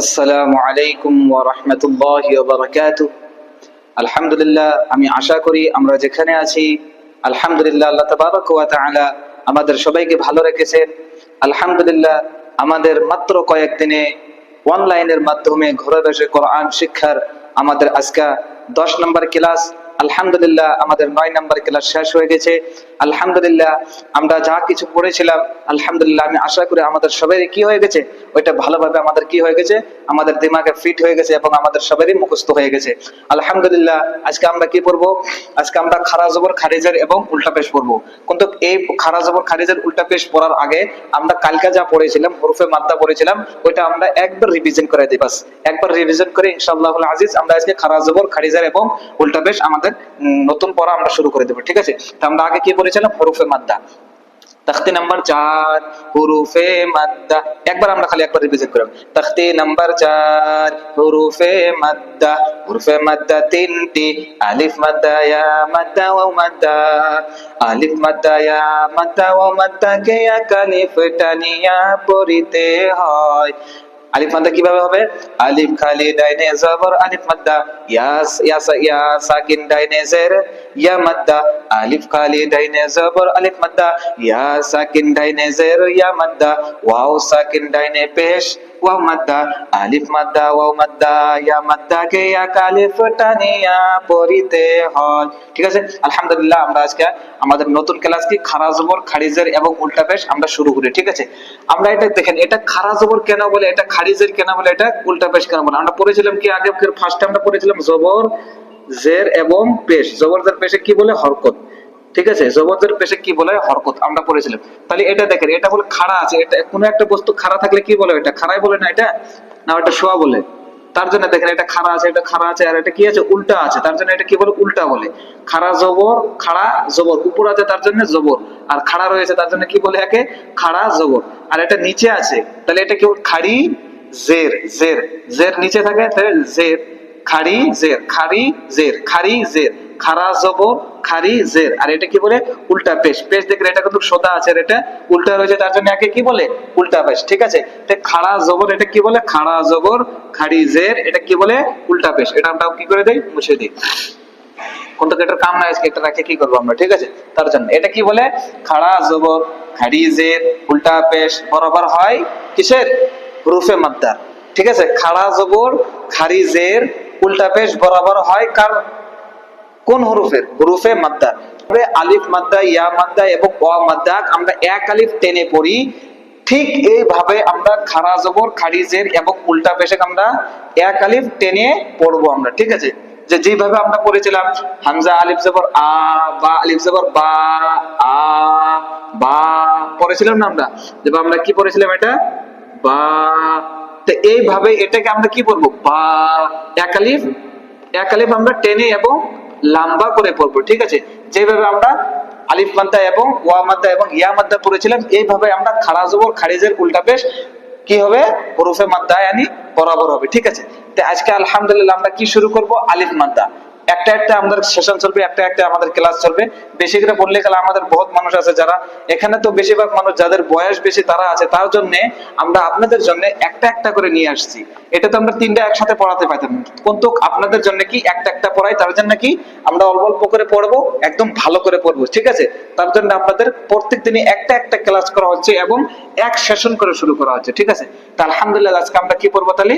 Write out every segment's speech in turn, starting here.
আসসালামু আলাইকুম ওয়া রাহমাতুল্লাহি ওয়া বারাকাতুহু। আলহামদুলিল্লাহ, আমি আশা করি আমরা যেখানে আছি, আলহামদুলিল্লাহ আল্লাহ তাবারক ওয়া তাআলা আমাদের সবাইকে ভালো রেখেছেন। আলহামদুলিল্লাহ, আমাদের মাত্র কয়েকদিনে অনলাইনের মাধ্যমে ঘরে বসে কোরআন শিক্ষার আমাদের আজকে দশ নম্বর ক্লাস আলহামদুলিল্লাহ, আমাদের নয় নম্বর ক্লাস শেষ হয়ে গেছে। আলহামদুলিল্লাহ, আমরা যা কিছু পড়েছিলাম, আলহামদুলিল্লাহ, আমি আশা করি আমাদের সবারই কি হয়ে গেছে? ওইটা ভালোভাবে আমাদের কি হয়ে গেছে? আমাদের দিমাগে ফিট হয়ে গেছে এবং আমাদের সবারই মুখস্থ হয়ে গেছে। আলহামদুলিল্লাহ, আজকে আমরা কি পড়ব? আজকে আমরা খারা জবর খারিজের এবং উল্টা পেশ পড়ব। কিন্তু এই খারা জবর খারিজের উল্টা পেশ পড়ার আগে আমরা কালকে যা পড়েছিলাম, হরফে মাদ্দা পড়েছিলাম, ওইটা আমরা একবার রিভিশন করে দিই বাস। একবার রিভিশন করে ইনশাআল্লাহ আজিজ আমরা আজকে খারা জবর খারিজের এবং উল্টা পেশ আমাদের উম, নতুন পড়া আমরা শুরু করে দেবো ঠিক আছে? তো আমরা আগে কি পড়েছিলাম? হরফে মাদ্দা। তখতি নাম্বার চার হুরুফে মাদ্দা। একবার আমরা খালি একবার রিভিশন করলাম তখতি নাম্বার চার হুরুফে মাদ্দা। হুরুফে মাদ্দা তিনটি। আলিফ মাদ্দা ইয়া মাদ্দা ওয়া মাদ্দা। আলিফ মাদ্দা ইয়া মাদ্দা ওয়া মাদ্দা কে কালিফ টানিয়া পড়িতে হয়। আলিফ মাদ্দা কীভাবে হবে আলিফ খালি ডাইনে জবর আলিফ মাদ্দা ইয়াস ইয়াস ইয়া সাকিন ডাইনে জের ইয়া মাদ্দা আলিফ খালি ডাইনে জবর আলিফ মাদ্দা ইয়া সাকিন ডাইনে জের ইয়া মাদ্দা ওয়াও সাকিন ডাইনে পেশ ওয়াও মাদ্দা আলিফ মাদ্দা ওয়াও মাদ্দা ইয়া মাদ্দা কে ইয়া কালিফ টানিয়া পড়িতে হয়। ঠিক আছে? আলহামদুলিল্লাহ, আমরা আজকে আমাদের নতুন ক্লাস কি খারা জবর, খারিজের এবং উল্টা পেশ আমরা শুরু করি, ঠিক আছে? আমরা এটা দেখেন, এটা খারা জবর কেন বলে, এটা খারিজের কেন বলে, এটা উল্টা পেশ কেন বলে? আমরা পড়েছিলাম কি আগে ফার্স্টে আমরা পড়েছিলাম জবর, জের এবং পেশ। জবর, জের, পেশে কি বলে? হরকত। ঠিক আছে? জবরদের পেশে কি বলে? হরকত। আমরা পড়েছিলাম। তাহলে এটা দেখেন, এটা বলে খাড়া আছে। এটা কোনো একটা বস্তু খাড়া থাকলে কি বলে এটা খাড়াই বলে না এটা? না এটা শোয়া বলে। তার জন্য দেখেন, এটা খাড়া আছে, এটা খাড়া আছে, আর এটা কি আছে? উল্টা আছে। তার জন্য এটা কি বলে? উল্টা বলে। খাড়া জবর খাড়া জবর। উপর আছে তার জন্য জবর। আর খাড়া রয়েছে তার জন্য কি বলে একে? খাড়া জবর। আর এটা নিচে আছে। তাহলে এটা কি? খাড়ি? জের জের। জের নিচে থাকে, তাহলে জের। খাড়ি জের। খাড়ি জের। খাড়ি, জের। খাড়া জবর খাড়ি জের। আর এটা কি বলে? উল্টা পেশ। পেশ এটা কিন্তু সোদা আছে এটা উল্টা রয়েছে, তার জন্য একে কি বলে? উল্টা পেশ। ঠিক আছে? তো খাড়া জবর এটা কি বলে? খাড়া জবর খাড়ি জের, এটা কি বলে? উল্টা পেশ। এটা আমরা কি করে দেই? মুছে দিই। কোনটা এটার কাম আজকে, এটা রাখে কি করব আমরা? ঠিক আছে? তার জন্য। এটা কি বলে? খাড়া জবর খাড়ি জের, উল্টা পেশ। বরাবর হয় কিসের? রুফে মাদ্দার। ঠিক আছে? খাড়া জবর, খারি জের, উল্টা পেশ বরাবর হয় কার? কোন হরুফের? হরুফে মাদ্দা। তবে আলিফ মাদ্দা, ইয়া মাদ্দা এবং অ মাদ্দা আমরা এক আলিফ টেনে পড়ি। ঠিক এইভাবে আমরা খাড়া জবর খারিজের এবং উল্টা পেশে আমরা এক আলিফ টেনে পড়ব আমরা। ঠিক আছে? যে যেভাবে আমরা পড়েছিলাম, হামজা আলিফ জবর আ, বা আলিফ জবর বা, আ, বা পড়েছিলাম না আমরা? যেভাবে আমরা কি পড়েছিলাম এটা? বা। তো এইভাবে এটাকে আমরা কি পড়ব বা। এক আলিফ এক আলিফ আমরা টেনে এবং লম্বা করে পড়ব, ঠিক আছে? যেভাবে আমরা আলিফ মাদ্দা এবং ওয়া মাদ্দা এবং ইয়া মাদ্দা পড়েছিলাম, এইভাবে আমরা খাড়া খারিজের উল্টা বেশ কি হবে? হরুফে মাদ্দা আনি বরাবর হবে, ঠিক আছে? তো আজকে আলহামদুলিল্লাহ আমরা কি শুরু করব? আলিফ মাদ্দা। একটা একটা আমাদের সেশন চলবে, একটা একটা আমাদের ক্লাস চলবে। বেশি করে বললে গেলে আমাদের বহুত মানুষ আছে যারা, এখানে তো বেশিরভাগ মানুষ যাদের বয়স বেশি তারা আছে, তার জন্য আমরা আপনাদের জন্য একটা একটা করে নিয়ে আসছি। এটা তো আমরা তিনটা একসাথে পড়াতে পারতাম। কিন্তু আপনাদের জন্য কি একটা একটা পড়াই, তার জন্য কি আমরা অল্প অল্প করে পড়ব, একদম ভালো করে পড়ব, ঠিক আছে? তার জন্য আপনাদের প্রত্যেক দিনই একটা একটা ক্লাস করা হচ্ছে এবং এক সেশন করে শুরু করা হচ্ছে, ঠিক আছে? তা আলহামদুলিল্লাহ, আজকে আমরা কি পড়ব তাহলে?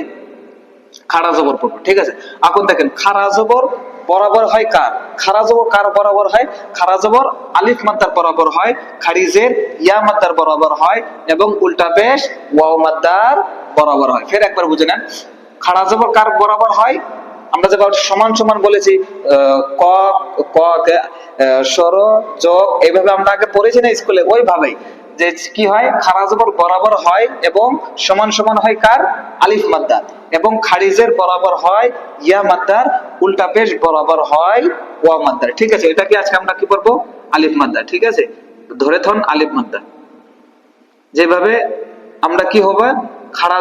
খাড়া জবর পড়ব, ঠিক আছে? এখন দেখেন, খাড়া জবর বরাবর হয় কার খাড়া জবর কার বরাবর হয় খাড়া জবর আলিফ মাদ্দার বরাবর হয় খারিজের ইয়া মাদ্দার বরাবর হয় এবং উল্টা পেশ ওয়াও মাদ্দার বরাবর হয় ফের একবার বুঝে নেন খাড়া জবর কার বরাবর হয় আমরা যেভাবে সমান সমান বলেছি ক ক স্বর যোগ এইভাবে আমরা আগে পড়েছি না স্কুলে ওইভাবেই যে কি হয়? খারা জবর বরাবর হয় এবং সমান সমান হয় কার? আলিফ মাদ্দা এবং খারিজের বরাবর হয় ইয়া মাদ্দার, উল্টা পেশ বরাবর হয় ওয়া মাদ্দার। ঠিক আছে এটা কি আজকে আমরা কি করব আলিফ মাদ্দা ঠিক আছে? ধরে থন আলিফ মাদ্দা যেভাবে আমরা কি হবে? খাড়া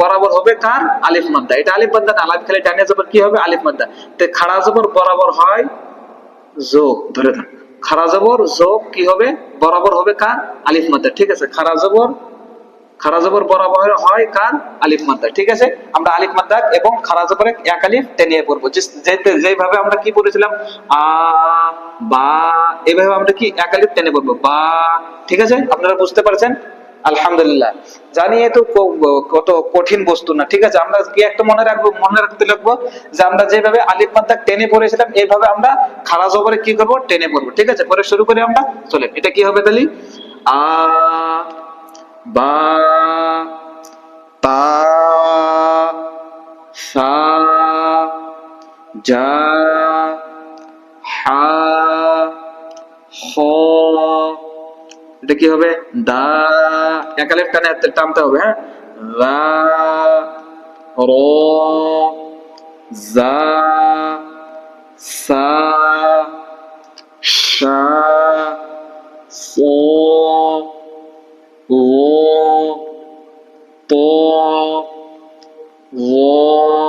বরাবর হবে কার? আলিফ মাদ্দা এটা আলিফ মাদ্দা না, আলিফ খালি ডানে জবর কি হবে? আলিফ মাদ্দা তো খাড়া বরাবর হয় যোগ। ধরে থাক খাড়া জবর যোগ কি হবে? বরাবর হবে কার? আলিফ মাদ্দা। ঠিক আছে, খারাজবর খারা জবর বরাবর হয় কার? আলিফ মাদ্দা। ঠিক আছে, আমরা আলিফ মাদ্দা এবং খারা জবরে এক আলিফ টেনে পড়ব। যেভাবে আমরা কি পড়েছিলাম? আ, বা, এভাবে আমরা কি এক আলিফ টেনে পড়ব। বা, ঠিক আছে, আপনারা বুঝতে পারছেন? আলহামদুলিল্লাহ। জানি তো কত কঠিন বস্তু না, ঠিক আছে? আমরা কি একটা মনে রাখব, মনে রাখতে লাগবো যে আমরা যেভাবে আলিফ মাদ্দা টেনে পড়েছিলাম এইভাবে আমরা খারা জবরে কি করব? টেনে পড়ব, ঠিক আছে? পরে শুরু করি আমরা চলে এটা কি হবে তাহলে? আ, বা, তা, সা, জা, হা খ এটা কি হবে? দা একালের টানে হাতে টানতে হবে হ্যাঁ রা র জা সা শা সো ও তো ও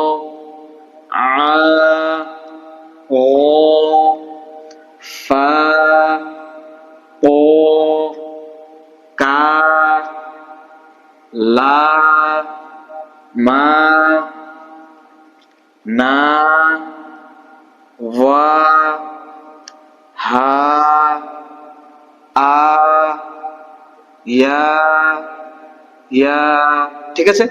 ঠিক আছে?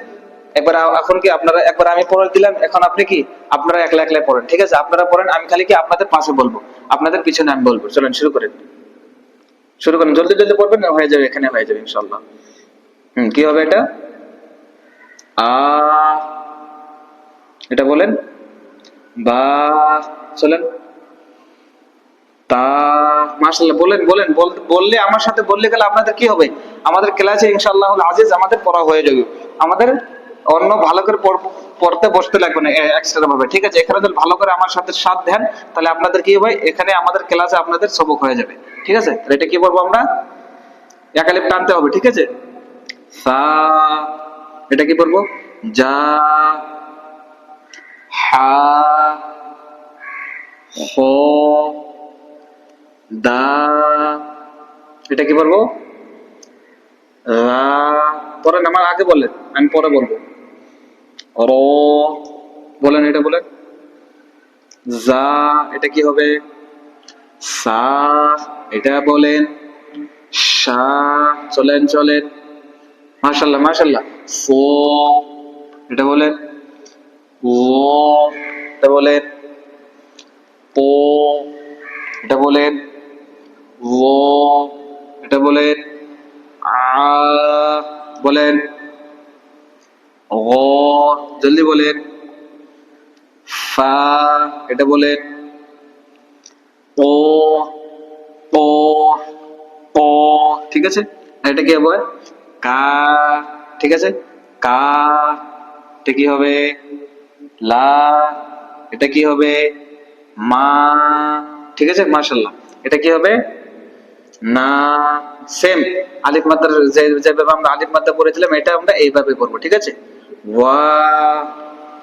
একবার এখন কি আপনারা, একবার আমি পড়ে দিলাম, এখন আপনি কি? আপনারা একলা একলা পড়েন, ঠিক আছে? আপনারা পড়েন, আমি খালি কি আপনাদের পাশে বলব। আপনাদের পিছনে আমি বলব। চলেন, শুরু করেন। শুরু করেন। জলদি জলদি পড়বেন, না হয়ে যাবে, এখানে হয়ে যাবে ইনশাল্লাহ হুম, কি হবে এটা? আ, এটা বলেন। বা, চলেন। তা মাশাআল্লাহ, বলেন বলেন বললে, আমার সাথে বললে গেলে আপনাদের কি হবে? আমাদের ক্লাসে ইনশাআল্লাহ আজিজ আমাদের পড়া হয়ে যাবে। আমাদের অন্য ভালো করে পড়তে বসতে লাগবে না এক্সট্রা ভাবে ঠিক আছে? এখানে ভালো করে আমার সাথে সাথ দেন, তাহলে আপনাদের কি হবে? এখানে আমাদের ক্লাসে আপনাদের সবক হয়ে যাবে, ঠিক আছে? তাহলে এটা কি বলব আমরা? একালিপ টানতে হবে, ঠিক আছে? সা, এটা কি বলব? যা, হা, হ দা, এটা কি বলব? রা, পরে আমার আগে বলেন আমি পরে বলব। র, বলেন এটা বলেন। যা এটা কি হবে? সা, এটা বলেন। সা, চলেন চলেন। মাশাল্লাহ মাশাল্লাহ। ফো এটা বলেন। ও, এটা বলেন। ও এটা বলেন। ও, এটা বলেন, আ, বলেন, ও, জলদি বলেন এটা বলেন, ও ও ও, ঠিক আছে? এটা কি হবে? কা, ঠিক আছে? কা, এটা কি হবে? লা, এটা কি হবে? মা, ঠিক আছে? মাশাল্লাহ এটা কি হবে? না সেম আলিফ মাদ্দার যেভাবে আমরা আলিফ পড়েছিলাম, এটা আমরা এইভাবে করব ঠিক আছে? ওয়া,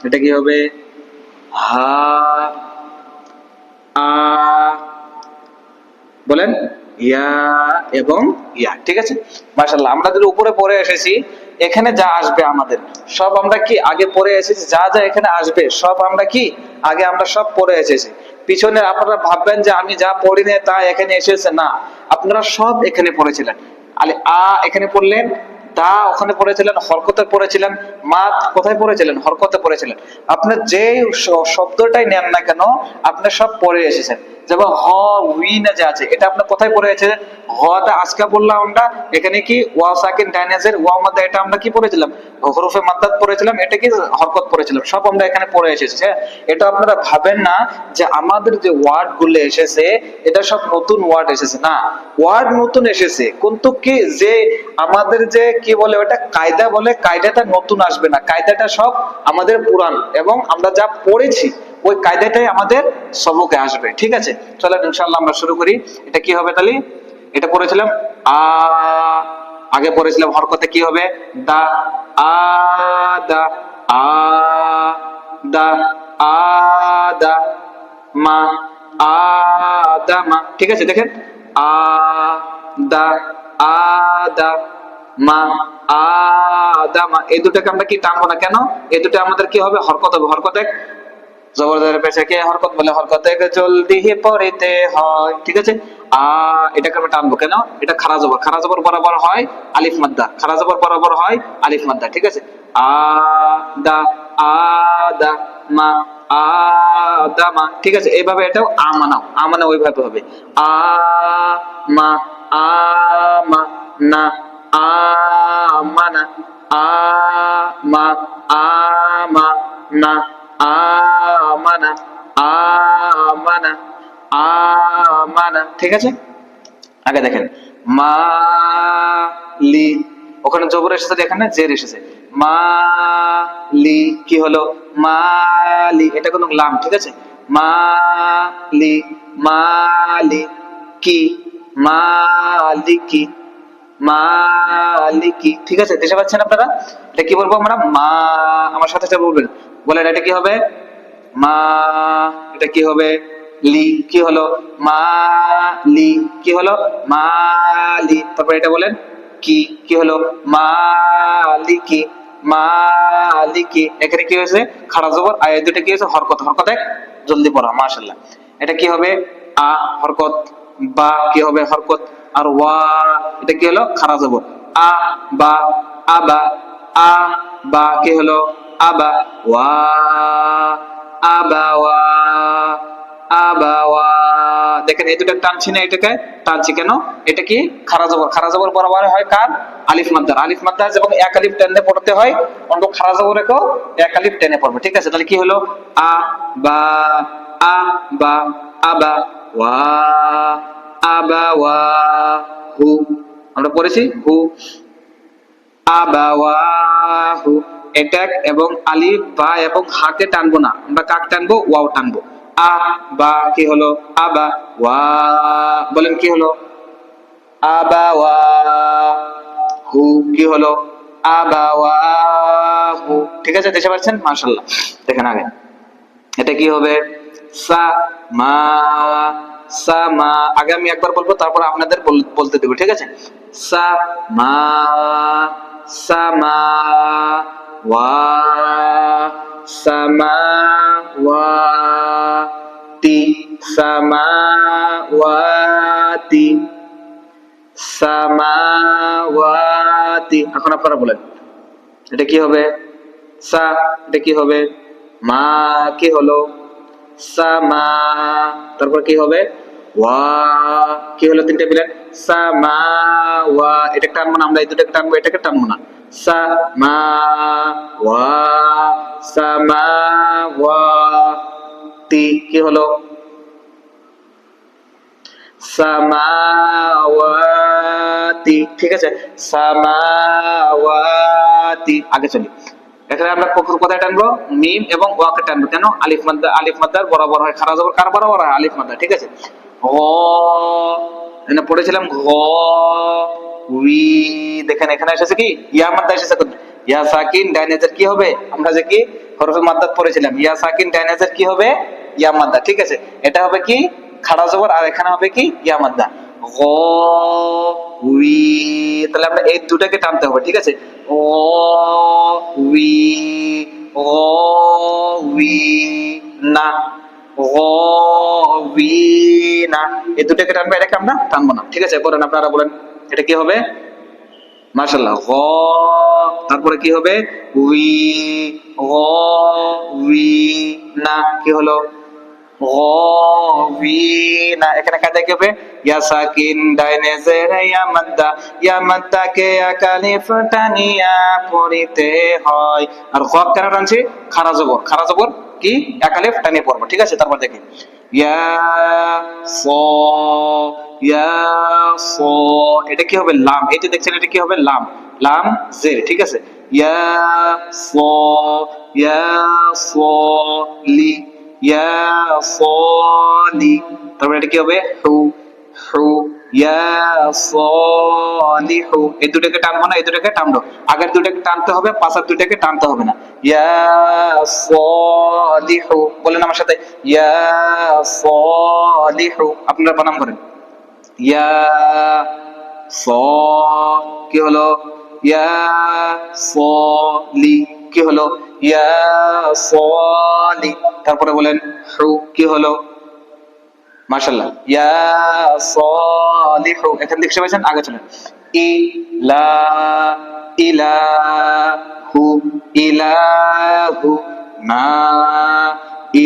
এটা কি হবে? হা, আ, বলেন? ইয়া এবং ইয়া, ঠিক আছে? মাশাল্লাহ আমরা যদি উপরে পড়ে এসেছি, এখানে যা আসবে আমাদের, সব আমরা কি আগে পড়ে এসেছি? যা যা এখানে আসবে, সব আমরা কি? আগে আমরা সব পড়ে এসেছি। পিছনে আপনারা ভাববেন যে আমি যা পড়ি না তা এখানে এসেছে। না, আপনারা সব এখানে পড়েছিলেন। আলে, আ এখানে পড়লেন তা ওখানে পড়েছিলেন, হরকতে পড়েছিলেন, মাত কোথায় পড়েছিলেন? হরকতে পড়েছিলেন। আপনি যে শব্দটাই নেন না কেন, আপনি সব পড়ে এসেছেন। যেমন হ উই না যে আছে। এটা আপনি কোথায় পড়ে এসেছেন হ আজকে বললাম আমরা, এখানে কি ওয়া সাকিন ডাইনাজের ওয়া মাদ্দা, এটা আমরা কি পড়েছিলাম? হরফে মাদ্দাত পড়েছিলাম, এটা কি হরকত পড়েছিলাম? সব আমরা এখানে পড়ে এসেছি হ্যাঁ? এটা আপনারা ভাবেন না যে আমাদের যে ওয়ার্ডগুলো এসেছে, এটা সব নতুন ওয়ার্ড এসেছে, না। ওয়ার্ড নতুন এসেছে, কিন্তু কি যে আমাদের যে, কি বলে ওটা, কায়দা বলে, কায়দাটা নতুন আসবে না। কায়দাটা সব আমাদের পুরান, এবং আমরা যা পড়েছি ওই কায়দাটাই আমাদের সবকে আসবে। ঠিক আছে? চলেন, ইনশাআল্লাহ আমরা শুরু করি। এটা কি হবে তাহলে এটা পড়েছিলাম, আ, আগে পড়েছিলাম হরকতে কি হবে? দা, আ দা আ দা আ, দা, মা, আ, দা, মা। ঠিক আছে, দেখেন? আ, দা আ, দা, মা আদামা এই দুটাকে আমরা কি টানবো না কেন? এই দুটো আমাদের কি হবে? হরকত হবে। হরকত এক জবরদস্তের পেছাকে হরকত বলে হরকত। এক জলদি হি পড়িতে হয়। ঠিক আছে? আ এটাকে আমরা টানবো কেন? এটা খারা জবর। খারা জবর বরাবর হয় আলিফ মাদ্দা। খারা জবর বরাবর হয় আলিফ মাদ্দা। ঠিক আছে? আ, দা আ, দা, মা আদামা ঠিক আছে? এইভাবে এটাও আমানাও আমানা ওইভাবে হবে। আ, মা আমা না আমানা আমা আমা না আমানা ঠিক আছে? আগে দেখেন। মালি ওখানে জবর এসেছে এখানে জের এসেছে। মালি কি হলো? মালি এটা কোনো লাম, ঠিক আছে? মালি মালি কি? মালিকি মালিকি ঠিক আছে? দেশে পাচ্ছেন আপনারা? এটা কি বলব আমরা? মা, আমার সাথে সাথে বলবেন। বলেন, এটা কি হবে? মা, এটা কি হবে? লি, কি হলো? মা লি, কি হলো? মালি তারপর এটা বলেন, কি কি হলো? মালিকি মালিকি এখানে কি হয়েছে? খাড়া জবর এই দুটো কি হয়েছে? হরকত হরকত এক। জলদি পড়া মাশাল্লাহ এটা কি হবে? আ, হরকত, বা কি হবে হরকত? আর ওয়া, এটা কি হলো? খাড়া জবর। আ, বা আবা আ, বা, কি হলো? আবা ওয়া আবা ওয়া। দেখেন, এই টানছি না এটাকে টানছি কেন? এটা কি? খারা জবর। খারা জবর বরাবর হয় কার? আলিফ মাদ্দার। আলিফ মাদ্দার এবং এক আলিফ টেনে পড়তে হয়, অন্য খারা জবর এক আলিফ টেনে পড়বে। ঠিক আছে? তাহলে কি হলো? আ, বা আ, বা, আবা, ওয়া আবা, ওয়া, হু। আমরা পড়েছি, হু। আ বা ওয়া, হু। এটা এবং আলিফ বা এবং হাকে টানবো না। আমরা কাক টানবো, ওয়াও টানবো। কি হলো? আবা ওয়া। বলেন, কি হলো? আবা ওয়া। হু, কি হলো? আবা ওয়া, হু। ঠিক আছে দেখতে পাচ্ছেন? মাশাআল্লাহ। দেখেন আগে। এটা কি হবে? সা, মা সা, মা। আগে আমি একবার বলব, তারপর আপনাদের বলতে দেবো, ঠিক আছে? সা, মা সামা ওয়া সামা ওয়া। তি সামা ওয়াতি সামাওয়াতি। এখন আপনারা বলেন, এটা কি হবে? সা, এটা কি হবে? মা, কি হলো? সামা, তারপর কি হবে? ওয়া, কি হলো তিনটে মিলেন সামা, ওয়া। এটা টানবো না আমরা, এই দুটাকে টানবো, এটাকে টানবো না। সামা, ওয়া সামা, ওয়া। তি কি হলো? সামাওয়াতি, ঠিক আছে? সামাওয়াতি। আগে চলি। এখানে আমরা কখন কোথায় টানবো? মিম এবং ওয়াকে টানবো। কেন? আলিফ মাদ্দা, আলিফ মাদ্দার বরাবর হয়। খারা জবর কার বরাবর হয়? আলিফ মাদ্দা, ঠিক আছে? ঘ এখানে পড়েছিলাম ঘ, উই। দেখেন, এখানে এসেছে কি? ইয়া মাদ্দা এসেছে? ইয়া সাকিন ডাইনেজার কি হবে? আমরা যে কি? হরফে মাদ্দাত পড়েছিলাম। ইয়া সাকিন ডাইনেজার কি হবে? ইয়া মাদ্দা ঠিক আছে? এটা হবে কি? খাড়া জবর, আর এখানে হবে কি? ইয়া মাদ্দা গ, উই, তাহলে আমরা এই দুটাকে টানতে হবে, ঠিক আছে? ও উই উই, না। এই দুটাকে টানবো, এটাকে আমরা টানবো না, ঠিক আছে? বলেন আপনারা, বলেন। এটা কি হবে? মাশাল্লাহ গ, তারপরে কি হবে? উই, গ, উই, না, কি হলো? না এখানে কাজে কি হবে? ইয়া সাকিন ডাইনে জেরে ইয়া মাদ্দা ইয়া মাদ্দা আকালিফ টানিয়া পড়িতে হয়। আর গ কেন টানছি? খারা জবর। খারা জবর কি? একালিফ টানিয়ে পড়ব। ঠিক আছে, তারপর দেখি। ইয়া স ইয়া স। এটা কি হবে? লাম। এই যে দেখছেন, এটা কি হবে? লাম। লাম, জের। ঠিক আছে? ইয়া স ইয়া স, লি। ইয়া সলি তারপরে এটা কি হবে? হু হু ইয়া সলিহু এই দুটাকে টানবো না, এই দুটাকে টানবো। আগের দুটাকে টানতে হবে, পাশের দুটাকে টানতে হবে না। ইয়া সলিহু বলেন আমার সাথে। ইয়া সলিহু আপনারা বানাম করেন। ইয়া স কি হলো? ইয়া সলি কি হলো, ইয়া সলি। তারপরে বলেন হু কি হলো মাশাল্লাহ ইয়া সলিহু এখান থেকে পাইছেন আগে চলেন। ইলা, ইলাহু ইলাহু না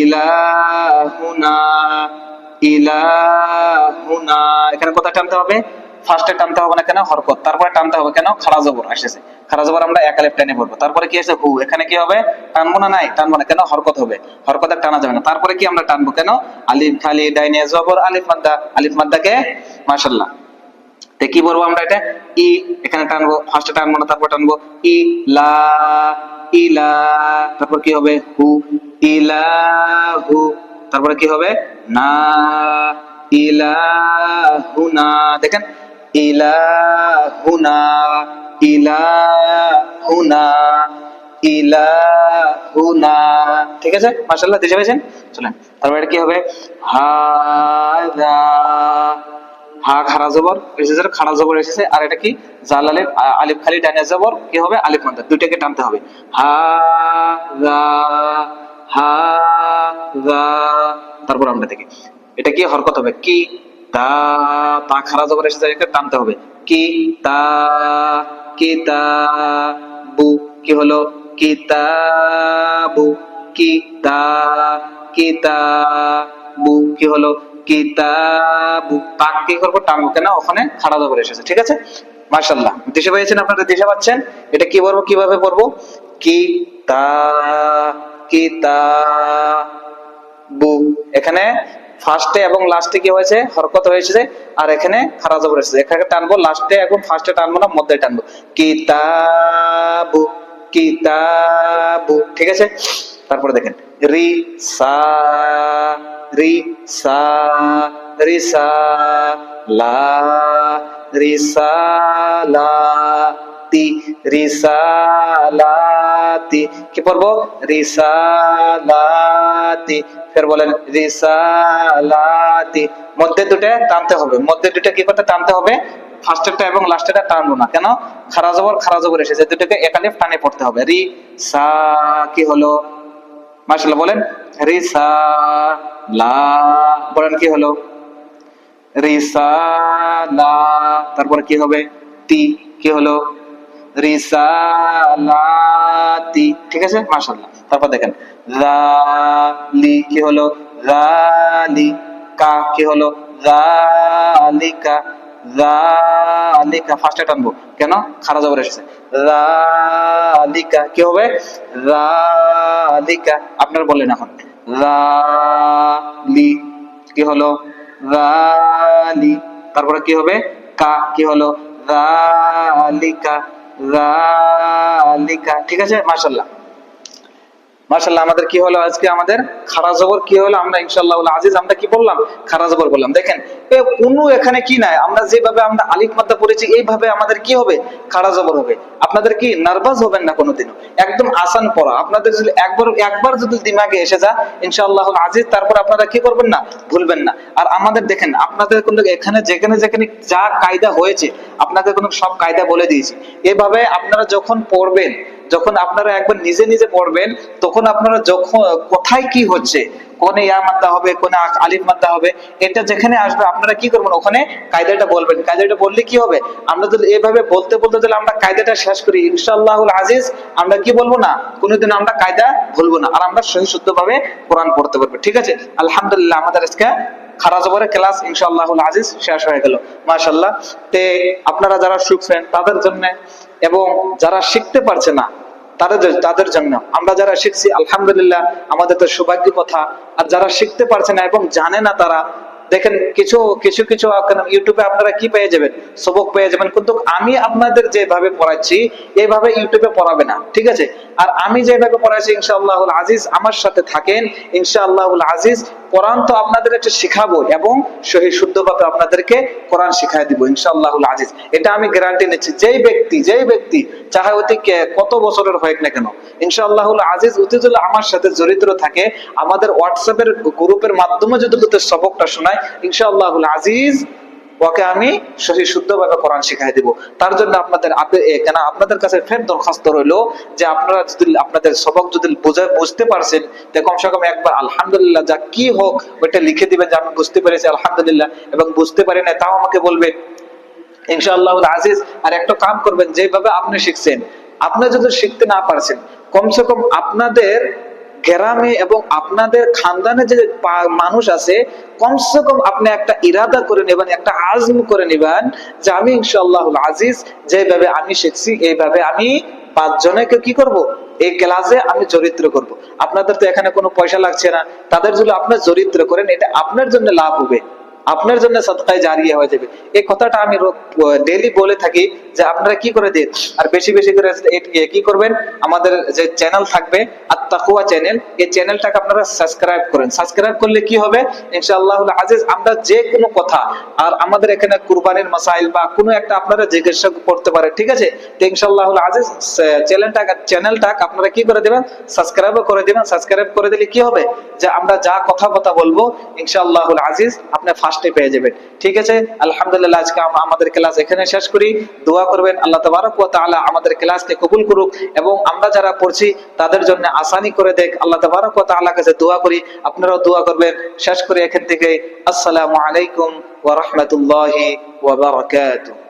ইলাহুনা ইলাহুনা। এখানে কোথায় টানতে হবে ফার্স্টে টানতে হবে না কেন? হরকত। তারপরে টানতে হবে কেন? খারা জবর আসছে খারা জবর আমরা একালেপ টেনে পড়ব। তারপরে কি আছে? হু। এখানে কি হবে? টানবো না নাই? টানবো না। কেন? হরকত হবে। হরকতে টানা যাবে না। তারপরে কি আমরা টানবো কেন? আলিফ, খালি, ডাইনে জবর, আলিফ, মাদ্দা। আলিফ, মাদ্দাকে? মাশাল্লাহ তে কি বলব আমরা এটা? ই, এখানে টানবো। ফার্স্টে টানবো না, তারপর টানবো। ই, লা ইলা তারপর কি হবে? হু ইলাহু তারপরে কি হবে? না ইলাহুনা দেখেন? ইলাহুনা ঠিক আছে? মাশাআল্লাহ, দেখে পেয়েছেন চলেন, তারপরে এটা কি হবে? হাদা, হা খারা জবর এসেছে, খাড়া জবর এসেছে। আর এটা কি? জাল আলিফ আলিফ খালি, ডানে জবর, কি হবে? আলিফ মাদ্দা। দুইটাকে টানতে হবে। হা গা হা গা তারপর আমরা দেখি। এটা কি হরকত হবে? কি? তা তা খারা জবর এসেছে এটাকে টানতে হবে। কি, তা কি, তা, বু, কি হলো? কিতাবু কিতা কিতাবু কি, তা, কি হলো? কিতাবু তাক কি করব? টানবো কেন ওখানে খাড়া জবর এসেছে ঠিক আছে? মাশাল্লাহ দিশে পেয়েছেন আপনারা? দিশে পাচ্ছেন? এটা কি বলব, কীভাবে পড়ব কি, তা কিতা বু, এখানে ফার্স্টে এবং লাস্টে কি হয়েছে? হরকত হয়েছে আর এখানে খারাপ জবর এসেছে এখানে টানবো লাস্টে এবং ফার্স্টে টানবো না, মধ্যে টানবো। কিতাবু কিতাবু, ঠিক আছে? তারপরে দেখেন রি সা রি সা রি সা লা রি সা লা। তি রিসালাতি, কি পড়ব? রিসালাতি। ফের বলেন, রিসালাতি। মধ্যে দুটো টানতে হবে। মধ্যে দুটো কি করতে? টানতে হবে। ফার্স্টেরটা এবং লাস্টেরটা টানবো না। কেন? খারা জবর খারা জবর এসেছে। দুটোকে একালিফ টানে পড়তে হবে। রি সা কি হলো? মাশাআল্লাহ বলেন রিসা লা বলেন, কি হলো? রিসালা। তারপরে কি হবে? তি। কি হলো? রিসালাতি। ঠিক আছে? মাশাআল্লাহ। তারপর দেখেন জালি কি হলো? জালি কা হলো? জালিকা জালিকা টানবো কেন? খারাপ জবর এসেছে। জালিকা কি হবে? জালিকা আপনারা বললেন এখন। জালি কি হলো? রালি তারপরে কি হবে? কা কি হলো? রালিকা রালিকা ঠিক আছে? মাশাল্লাহ মাশাল্লাহ আমাদের কি হলো আজকে? আমাদের খারা জবর কি হলো? আমরা ইনশাআল্লাহ আজিজ, আমরা কি বললাম? খারা জবর বললাম। দেখেন কোনো এখানে কি নাই। আমরা যেভাবে আমরা আলিফ মাদ্দা পড়েছি, এইভাবে আমাদের কি হবে? খারা জবর হবে। আপনাদের কি নার্ভাস হবেন না কোনোদিনও? একদম আসান পড়া। আপনাদের যদি একবার একবার যদি দিমাগে এসে যা ইনশাআল্লাহ আজিজ, তারপর আপনারা কি করবেন না? ভুলবেন না। আর আমাদের দেখেন, আপনাদের কিন্তু এখানে, যেখানে যেখানে যা কায়দা হয়েছে, আপনাদের কোনো সব কায়দা বলে দিয়েছি। এভাবে আপনারা যখন পড়বেন যখন আপনারা একবার নিজে নিজে পড়বেন, তখন আপনারা যখন, কোথায় কি হচ্ছে, কোনে ইয়া মাদ্দা হবে, কোনে আ- আলিফ মাদ্দা হবে, এটা যেখানে আসবে, আপনারা কি করবেন? ওখানে কায়দাটা বলবেন। কায়দাটা বললে কি হবে? আমরা যদি এভাবে বলতে বলতে যদি আমরা কায়দাটা শেষ করি। ইনশাআল্লাহুল আজিজ, আমরা কি বলব না? কোনোদিন আমরা কায়দা ভুলবো না। আর আমরা সহি শুদ্ধভাবে কোরআন পড়তে পারব। ঠিক আছে? আলহামদুলিল্লাহ, আমাদের আজকে খারা জবরের ক্লাস ইনশাআল্লাহুল আজিজ শেষ হয়ে গেল। মাশাআল্লাহ। তে আপনারা যারা শিখছেন তাদের জন্য এবং যারা শিখতে পারছে না, তাদের তাদের জন্য। আমরা যারা শিখছি, আলহামদুলিল্লাহ, আমাদের তো সৌভাগ্য কথা। আর যারা শিখতে পারছে না এবং জানে না তারা, দেখেন কিছু কিছু কিছু ইউটিউবে আপনারা কি পেয়ে যাবেন? সবক পেয়ে যাবেন। কিন্তু আমি আপনাদের যেভাবে পড়াচ্ছি এইভাবে ইউটিউবে পড়াবে না, ঠিক আছে? আর আমি যেভাবে পড়াচ্ছি, ইনশাআল্লাহুল আজিজ আমার সাথে থাকেন। ইনশাআল্লাহুল আজিজ কোরআন তো আপনাদের একটু শিখাবো এবং সহি শুদ্ধভাবে আপনাদেরকে কোরআন শিখাই দিব, ইনশাআল্লাহুল আজিজ। এটা আমি গ্যারান্টি নিচ্ছি, যেই ব্যক্তি যেই ব্যক্তি, চাহে অতি কত বছরের হোক না কেন, ইনশাআল্লাহুল আজিজ অতি আমার সাথে জড়িত থাকে, আমাদের হোয়াটসঅ্যাপের গ্রুপের মাধ্যমে যদি সবকটা শোনায়, ইনশাআল্লাহুল আজিজ ওকে আমি সহি শুদ্ধভাবে কোরআন শিখাই দিব। তার জন্য আপনাদের কেন আপনাদের কাছে ফের দরখাস্ত রইল যে আপনারা যদি আপনাদের সবক যদি বুঝতে পারছেন তো কমসে কম একবার আলহামদুলিল্লাহ যা কি হোক, ওইটা লিখে দিবেন যে আমি বুঝতে পেরেছি, আলহামদুলিল্লাহ, এবং বুঝতে পারি না তাও আমাকে বলবে ইনশাআল্লাহ আজিজ, আর একটা কাম করবেন, যেভাবে আপনি শিখছেন, আপনি যদি শিখতে না পারছেন, কমসে কম আপনাদের গ্রামে এবং আপনাদের খানদানে যে মানুষ আছে, কমসে কম আপনি একটা ইরাদা করে নেবেন, একটা আজম করে নেবেন যে আমি ইনশাল্লাহ আজিজ, যেভাবে আমি শিখছি, এইভাবে আমি পাঁচ পাঁচজনকে কি করব? এই ক্লাসে আমি চরিত্র করব। আপনাদের তো এখানে কোনো পয়সা লাগছে না। তাদের জন্য আপনার চরিত্র করেন, এটা আপনার জন্য লাভ হবে। আপনার জন্য সৎকায় জারিয়ে হয়ে যাবে। এই কথাটা আমি ডেলি বলে থাকি যে আপনারা কি করে দিন? আর বেশি বেশি করে কি করবেন? আমাদের যে চ্যানেল থাকবে আর তাকুয়া চ্যানেল এই চ্যানেলটাকে আপনারা সাবস্ক্রাইব করেন। সাবস্ক্রাইব করলে কি হবে? ইনশাআল্লাহ আজিজ, আমরা যে কোনো কথা, আর আমাদের এখানে কুরবানির মাসাইল বা কোনো একটা আপনারা জিজ্ঞাসা করতে পারেন, ঠিক আছে? তো ইনশাআল্লাহ আজিজ চ্যানেলটা চ্যানেলটা আপনারা কি করে দিবেন? সাবস্ক্রাইব করে দিবেন। সাবস্ক্রাইব করে দিলে কি হবে? যে আমরা যা কথা কথা বলব ইনশাআল্লাহ আজিজ, আপনি ফার্স্টে পেয়ে যাবেন। ঠিক আছে? আলহামদুলিল্লাহ, আজকে আম- আমাদের ক্লাস এখানে শেষ করি। দোয়া করবেন, আল্লাহ তাবারক ওয়া তাআলা আমাদের ক্লাসকে কবুল করুক এবং আমরা যারা পড়ছি, তাদের জন্য আসানি করে দেখ। আল্লাহ তাবারক ওয়া তাআলা কাছে দোয়া করি। আপনারাও দোয়া করবেন। শেষ করি এখান থেকে আসসালামু আলাইকুম ওয়া রাহমাতুল্লাহি ওয়া বারাকাতুহু।